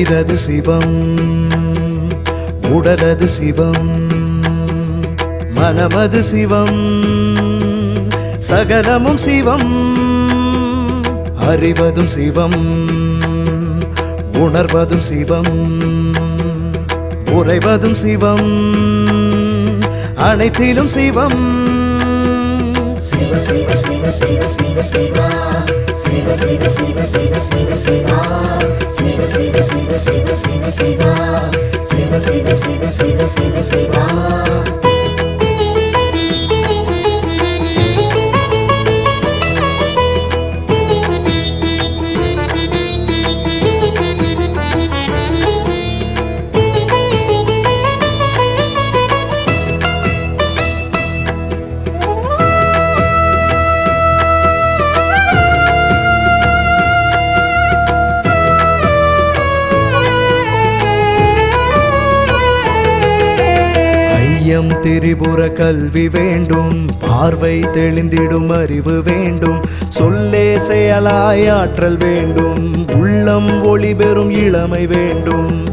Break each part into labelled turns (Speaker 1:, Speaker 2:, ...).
Speaker 1: உயிரது சிவம் உடலது சிவம் மனமது சிவம் சகலமும் சிவம் அறிவதும் சிவம் உணர்வதும் சிவம் உறைவதும் சிவம் அனைத்திலும் சிவம்.
Speaker 2: சிவ சிவ சிவ சிவ சிவ சிவ. சிவ சிவ சிவ சிவ சிவ சிவ.
Speaker 1: ஐயம் திரிபுர கல்வி வேண்டும். பார்வை தெளிந்திடும் அறிவு வேண்டும். சொல்லே செயலாய் ஆற்றல் வேண்டும். உள்ளம் ஒளி பெறும் இளமை வேண்டும்.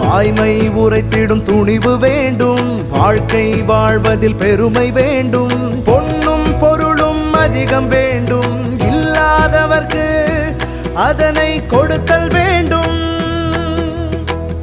Speaker 1: வாய்மை உரைத்திடும் துணிவு வேண்டும். வாழ்க்கை வாழ்வதில் பெருமை வேண்டும். பொன்னும் பொருளும் அதிகம் வேண்டும். இல்லாதவர்க்கு அதனை
Speaker 2: கொள்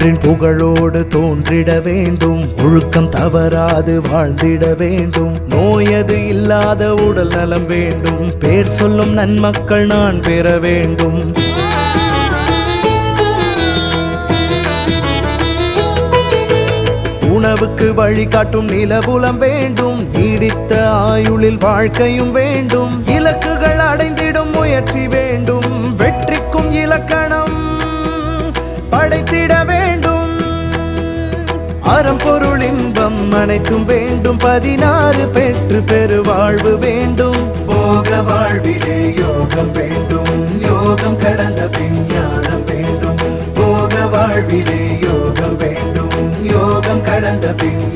Speaker 1: ஒன்றின் புகழோடு தோன்றிட வேண்டும். ஒழுக்கம் தவறாது வாழ்ந்திட வேண்டும். நோயது இல்லாத உடல் நலம் வேண்டும். பேர் சொல்லும் நன்மக்கள் நான் பெற வேண்டும். உணவுக்கு வழிகாட்டும் நிலபுலம் வேண்டும். நீடித்த ஆயுளில் வாழ்க்கையும் வேண்டும். இலக்குகள் அடைந்திடும் முயற்சி வேண்டும். அறம் பொருள் இன்பம் அனைத்தும் வேண்டும். பதினாறு பெற்று பெருவாழ்வு வேண்டும். போக வாழ்விலே யோகம் வேண்டும். யோகம் கடந்த பின் ஞானம் வேண்டும். போக வாழ்விலே யோகம் வேண்டும். யோகம் கடந்த பின்